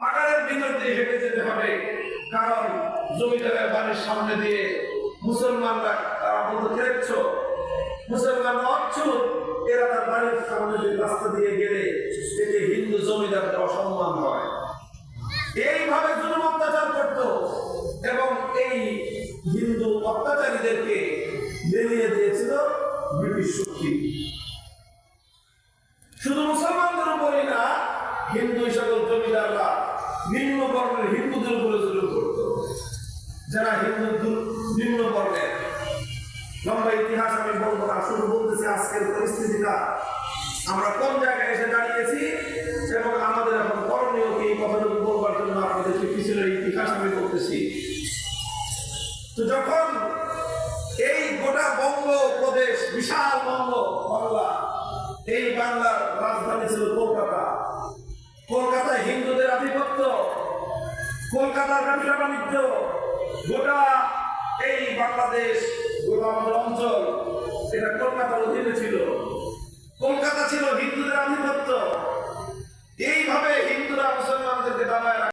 পাহাড়ের ভিতর দিয়ে হেঁটে যেতে হবে। কারণ জমিদারের বাড়ির সামনে দিয়ে মুসলমানরা তারা বলতো খেয়েছ মুসলমান অচ্ছুত। এরা তার বাড়ির সামনে দিয়ে রাস্তা দিয়ে গেলে এতে হিন্দু জমিদারদের অসম্মান হয়। এইভাবে জুলুম অত্যাচার করত এবং এই হিন্দু অত্যাচারীদেরকে বেরিয়ে দিয়েছিল ব্রিটিশ শক্তি। হিন্দু সকল জমিদাররা নিম্ন বর্ণের হিন্দুদের উপরে জুলুম করত। যারা হিন্দু নিম্ন বর্ণের লম্বা ইতিহাস আমি বলব না, শুধু বলতেছি আজকের পরিস্থিতিটা। আমরা কোন জায়গায় এসে দাঁড়িয়েছি এবং আমাদের এখন করণীয় কি, কথাটুকু বলবার জন্য আপনাদেরকে পিছনের ইতিহাস আমি বলতেছি। তো যখন এই গোটা বঙ্গ প্রদেশ বিশাল বঙ্গ বাংলা, এই বাংলার কলকাতার ব্যবসা বাণিজ্য, গোটা এই বাংলাদেশ, গোটা আমাদের অঞ্চল এটা কলকাতার অধীনে ছিল। কলকাতা ছিল